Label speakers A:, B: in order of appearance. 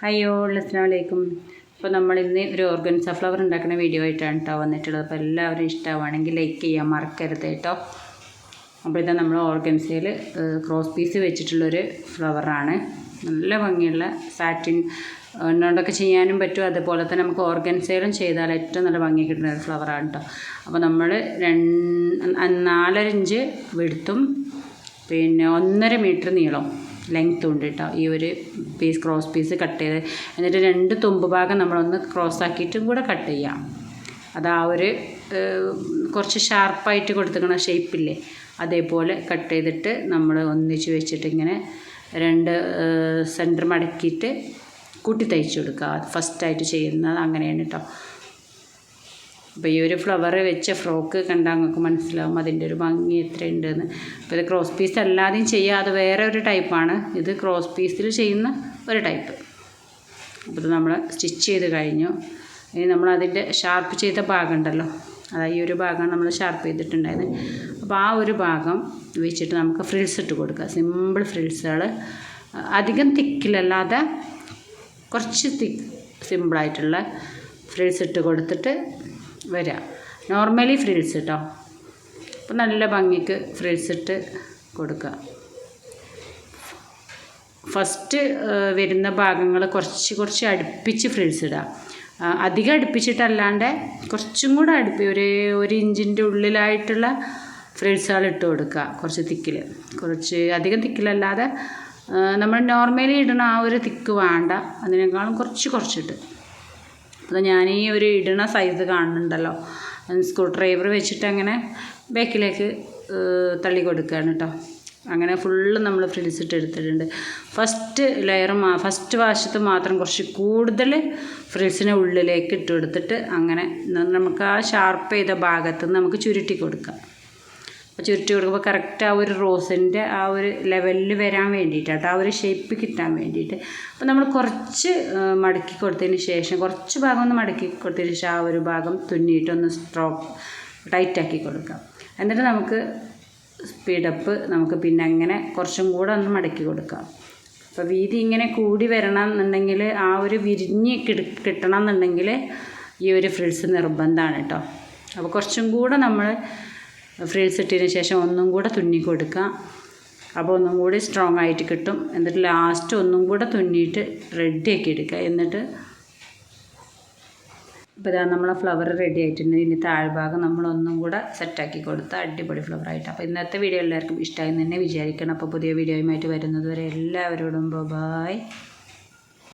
A: ഹയ്യോ അസ്സാമലൈക്കും അപ്പോൾ നമ്മൾ ഇന്ന് ഒരു ഓർഗൻസ ഫ്ലവർ ഉണ്ടാക്കുന്ന വീഡിയോ ആയിട്ടാണ് കേട്ടോ വന്നിട്ടുള്ളത്. അപ്പോൾ എല്ലാവരും ഇഷ്ടമാണെങ്കിൽ ലൈക്ക് ചെയ്യാം മറക്കരുത് കേട്ടോ അപ്പോൾ ഇതാ നമ്മൾ ഓർഗൻസയിൽ ക്രോസ് പീസ് വെച്ചിട്ടുള്ളൊരു ഫ്ലവറാണ് നല്ല ഭംഗിയുള്ള സാറ്റിൻ എന്നോണ്ടൊക്കെ ചെയ്യാനും പറ്റും. അതുപോലെ തന്നെ നമുക്ക് ഓർഗൻസയിലും ചെയ്താൽ ഏറ്റവും നല്ല ഭംഗി കിട്ടുന്ന ഒരു ഫ്ലവറാണ് കേട്ടോ അപ്പോൾ നമ്മൾ രണ്ട് നാലരഞ്ച് വെടുത്തും പിന്നെ ഒന്നര മീറ്റർ നീളം. ലെങ്ത് ഉണ്ട് കേട്ടോ ഈ ഒരു പീസ് ക്രോസ് പീസ് കട്ട് ചെയ്ത് എന്നിട്ട് രണ്ട് തുമ്പ് ഭാഗം നമ്മളൊന്ന് ക്രോസ് ആക്കിയിട്ടും കൂടെ കട്ട് ചെയ്യാം. അത് ആ ഒരു കുറച്ച് ഷാർപ്പായിട്ട് കൊടുത്തിരിക്കണ ഷേപ്പില്ലേ അതേപോലെ കട്ട് ചെയ്തിട്ട് നമ്മൾ ഒന്നിച്ച് വെച്ചിട്ട് ഇങ്ങനെ രണ്ട് സെന്റർ മടക്കിയിട്ട് കൂട്ടി തയ്ച്ചു കൊടുക്കുക ഫസ്റ്റായിട്ട് ചെയ്യുന്നത് അങ്ങനെയാണ് കേട്ടോ അപ്പോൾ ഈ ഒരു ഫ്ലവർ വെച്ച ഫ്രോക്ക് കണ്ടാൽ നിങ്ങൾക്ക് മനസ്സിലാവും അതിന്റെ ഒരു ഭംഗി എത്രയുണ്ടെന്ന്. അപ്പോൾ ഇത് ക്രോസ് പീസ് അല്ലാതെയും ചെയ്യുക അത് വേറെ ഒരു ടൈപ്പാണ് ഇത് ക്രോസ് പീസിൽ ചെയ്യുന്ന ഒരു ടൈപ്പ് അപ്പോൾ ഇത് നമ്മൾ സ്റ്റിച്ച് ചെയ്ത് കഴിഞ്ഞു. ഇനി നമ്മൾ അതിന്റെ ഷാർപ്പ് ചെയ്ത ഭാഗം ഉണ്ടല്ലോ. അതായത് ഈ ഒരു ഭാഗം നമ്മൾ ഷാർപ്പ് ചെയ്തിട്ടുണ്ടായത്. അപ്പോൾ ആ ഒരു ഭാഗം വെച്ചിട്ട് നമുക്ക് ഫ്രിൽസ് ഇട്ട് കൊടുക്കുക സിമ്പിൾ ഫ്രിൽസുകൾ അധികം തിക്കിലല്ലാതെ കുറച്ച് തിക്ക് സിമ്പിളായിട്ടുള്ള ഫ്രിൽസ് ഇട്ട് കൊടുത്തിട്ട് വരിക നോർമലി ഫ്രിൽസ് കേട്ടോ അപ്പോൾ നല്ല ഭംഗിക്ക് ഫ്രിൽസ് ഇട്ട് കൊടുക്കുക ഫസ്റ്റ് വരുന്ന ഭാഗങ്ങൾ കുറച്ച് കുറച്ച് അടുപ്പിച്ച് ഫ്രിൽസ് ഇടുക അധികം അടുപ്പിച്ചിട്ടല്ലാണ്ട് കുറച്ചും കൂടെ അടുപ്പി ഒരു ഒരു ഇഞ്ചിന്റെ ഉള്ളിലായിട്ടുള്ള ഫ്രിൽസുകൾ ഇട്ട് കൊടുക്കുക കുറച്ച് തിക്കിൽ കുറച്ച് അധികം തിക്കിലല്ലാതെ നമ്മൾ നോർമലി ഇടുന്ന ആ ഒരു തിക്ക് വേണ്ട. അതിനേക്കാളും കുറച്ച് കുറച്ചിട്ട്. അപ്പോൾ ഞാൻ ഈ ഒരു ഇടണ സൈസ് കാണുന്നുണ്ടല്ലോ. സ്ക്രൂ ഡ്രൈവർ വെച്ചിട്ട് അങ്ങനെ ബാക്കിലേക്ക് തള്ളി കൊടുക്കുകയാണ് കേട്ടോ അങ്ങനെ ഫുള്ള് നമ്മൾ ഫ്രിൽസ് ഇട്ട് എടുത്തിട്ടുണ്ട്. ഫസ്റ്റ് ലെയർ മാ ഫസ്റ്റ് വാശത്ത് മാത്രം കുറച്ച് കൂടുതൽ ഫ്രിൽസിനെ ഉള്ളിലേക്ക് ഇട്ട് കൊടുത്തിട്ട് അങ്ങനെ നമുക്ക് ആ ഷാർപ്പ് ചെയ്ത ഭാഗത്ത് നമുക്ക് ചുരുട്ടി കൊടുക്കാം. അപ്പോൾ ചുരുട്ടി കൊടുക്കുമ്പോൾ കറക്റ്റ് ആ ഒരു റോസിന്റെ ആ ഒരു ലെവലിൽ വരാൻ വേണ്ടിയിട്ടാണ് ആ ഒരു ഷേപ്പ് കിട്ടാൻ വേണ്ടിയിട്ട്. അപ്പോൾ നമ്മൾ കുറച്ച് മടക്കി കൊടുത്തതിന് ശേഷം കുറച്ച് ഭാഗം ഒന്ന് മടക്കി കൊടുത്തതിന് ശേഷം ആ ഒരു ഭാഗം തുന്നിയിട്ടൊന്ന് സ്ട്രോക്ക് ടൈറ്റാക്കി കൊടുക്കാം. എന്നിട്ട് നമുക്ക് സ്പീഡപ്പ് നമുക്ക് പിന്നെ അങ്ങനെ കുറച്ചും കൂടെ ഒന്ന് മടക്കി കൊടുക്കാം. അപ്പോൾ വീതി ഇങ്ങനെ കൂടി വരണം എന്നുണ്ടെങ്കിൽ ആ ഒരു വിരിഞ്ഞ് കിട കിട്ടണം എന്നുണ്ടെങ്കിൽ ഈ ഒരു ഫ്രിൽസ് നിർബന്ധമാണ് കേട്ടോ അപ്പോൾ കുറച്ചും കൂടെ നമ്മൾ ഫ്രിൽസ് ഇട്ടതിന് ശേഷം ഒന്നും കൂടെ തുന്നി കൊടുക്കുക. അപ്പോൾ ഒന്നും കൂടി സ്ട്രോങ് ആയിട്ട് കിട്ടും. എന്നിട്ട് ലാസ്റ്റ് ഒന്നും കൂടെ തുന്നിയിട്ട് റെഡിയാക്കി എടുക്കുക. എന്നിട്ട് ഇപ്പോൾ ഇതാ നമ്മളെ ഫ്ലവർ റെഡി ആയിട്ടുണ്ട്. ഇനി താഴ്ഭാഗം നമ്മളൊന്നും കൂടെ സെറ്റാക്കി കൊടുത്ത അടിപൊളി ഫ്ലവർ ആയിട്ട്. അപ്പോൾ ഇന്നത്തെ വീഡിയോ എല്ലാവർക്കും ഇഷ്ടമായി തന്നെ വിചാരിക്കണം. അപ്പോൾ പുതിയ വീഡിയോയുമായിട്ട് വരുന്നതുവരെ എല്ലാവരോടും ബൈ